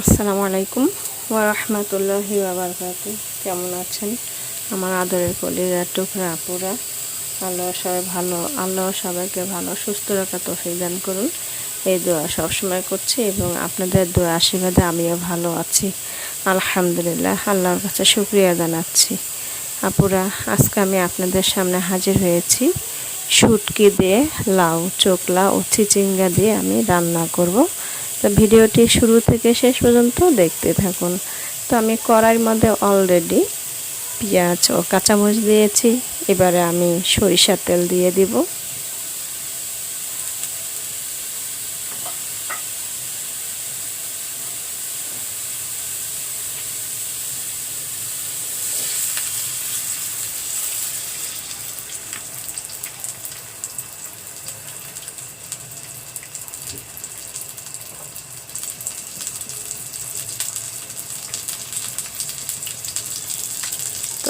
আসসালামু আলাইকুম ওরহমতুল্লাহি বাবরকাত কেমন আছেন? আমার আদরের কলিজার টুকরা আপুরা। আল্লাহ সবাই ভালো, আল্লাহ সবাইকে ভালো, সুস্থ রাখা তৌফিক দান করুন। এই দোয়া সবসময় করছি এবং আপনাদের দোয়া আশীর্বাদে আমিও ভালো আছি। আলহামদুলিল্লাহ, আল্লাহর কাছে শুক্রিয়া জানাচ্ছি। আপুরা, আজকে আমি আপনাদের সামনে হাজির হয়েছি। শুটকি দিয়ে লাউ, চোকলা ও চিচিঙ্গা দিয়ে আমি রান্না করব। তো ভিডিওটি শুরু থেকে শেষ পর্যন্ত দেখতে থাকুন। তো আমি কড়াইয়ের মধ্যে অলরেডি পেঁয়াজ ও কাঁচামরিচ দিয়েছি। এবারে আমি সরিষার তেল দিয়ে দিব।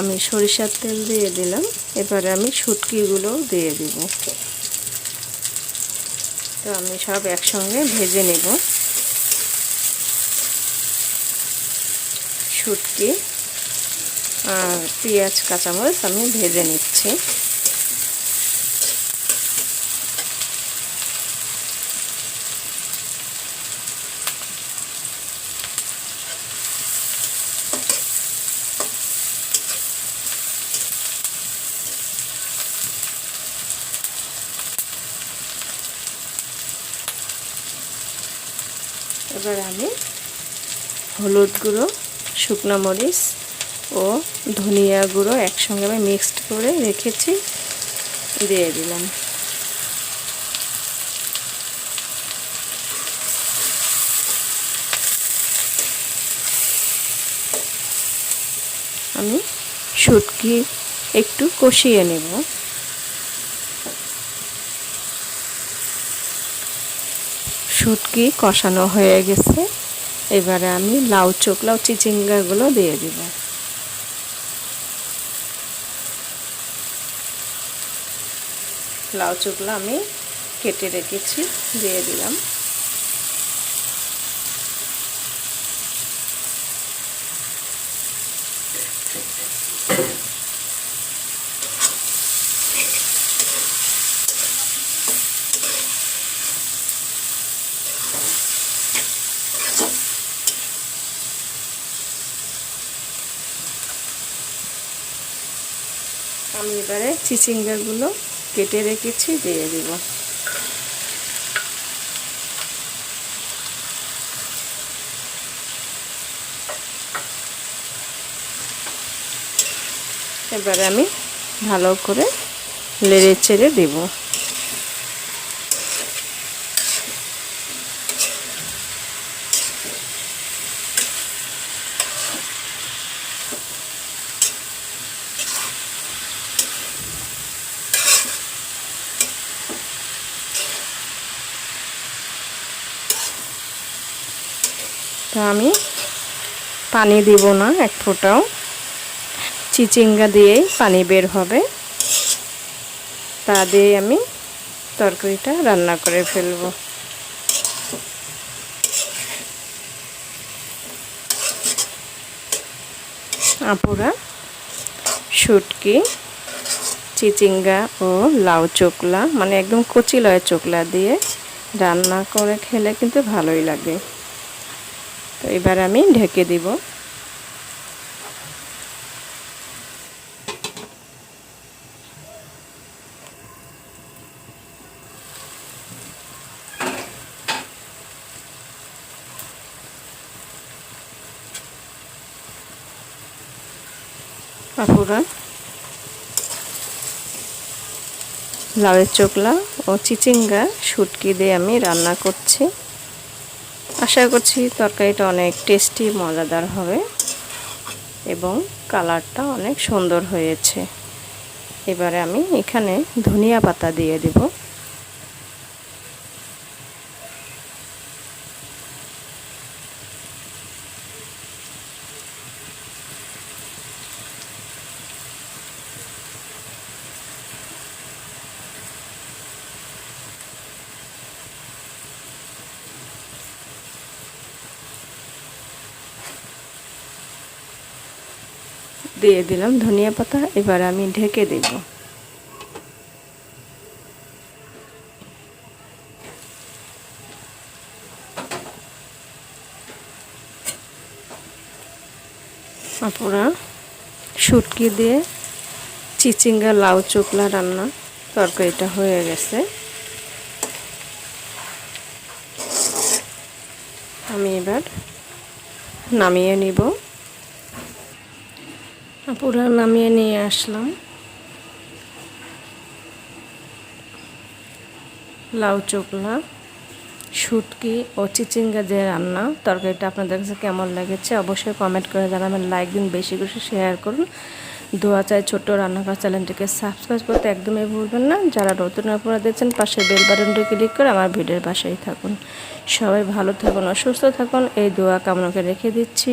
আমি সরিষার তেল দিয়ে দিলাম। এবারে আমি শুটকিগুলো দিয়ে দিব। তো আমি সব একসঙ্গে ভেজে নেব। শুটকি আর পেঁয়াজ, কাঁচামরিচ আমি ভেজে নিচ্ছি। এবার আমি হলুদ গুঁড়ো, শুকনো মরিচ ও ধনিয়া গুঁড়ো একসঙ্গে আমি মিক্সড করে রেখেছি, দিয়ে দিলাম। আমি শুটকি একটু কষিয়ে নেব। শুটকি কষানো হয়ে গেছে। এবারে আমি লাউ চোখ, লাউ চিচিঙ্গাগুলো দিয়ে দিব। লাউ চোকলা আমি কেটে রেখেছি, দিয়ে দিলাম। আমি এবারে চিচিঙ্গাগুলো কেটে রেখেছি দিয়ে দিব। এবারে আমি ভালো করে লেড়ে ছেড়ে দেবো। তো আমি পানি দিব না, এক ফোঁটাও। চিচিঙ্গা দিয়েই পানি বের হবে। তা দিয়ে আমি তরকারিটা রান্না করে ফেলব। আপুরা, শুটকি, চিচিঙ্গা ও লাউ চোকলা মানে একদম কচি লয় চোকলা দিয়ে রান্না করে খেলে কিন্তু ভালোই লাগে। তো এবার আমি ঢেকে দিব। আপুরা, লাউয়ের চোকলা ও চিচিঙ্গা শুটকি দিয়ে আমি রান্না করছি। আশা করছি তরকারিটা অনেক টেস্টি মজাদার হবে এবং কালারটা অনেক সুন্দর হয়েছে। এবারে আমি এখানে ধনিয়া পাতা দিয়ে দেব। দিয়ে দিলাম ধনিয়া পাতা, এবার আমি ঢেকে দেব। আপনারা শুটকি দিয়ে চিচিঙ্গা, লাউ চোকলা রান্না, তরকারিটা হয়ে গেছে। আমি এবার নামিয়ে নিব। পুরা নামিয়ে নিয়ে আসলাম। লাউ চোকলা, শুটকি ও চিচিঙ্গা যে রান্না। তরকারিটা আপনাদের কাছে কেমন লেগেছে অবশ্যই কমেন্ট করে জানাবেন। লাইক দিন, বেশি বেশি শেয়ার করুন। দোয়া চাই ছোট্ট রান্নাঘর চ্যানেলটিকে সাবস্ক্রাইব করতে একদমই ভুলবেন না। যারা নতুন আপনারা দেখছেন, পাশে বেল বাটনটি ক্লিক করে আমার ভিডিওর পাশেই থাকুন। সবাই ভালো থাকুন অসুস্থ থাকুন। এই দোয়া কামনাকে রেখে দিচ্ছি।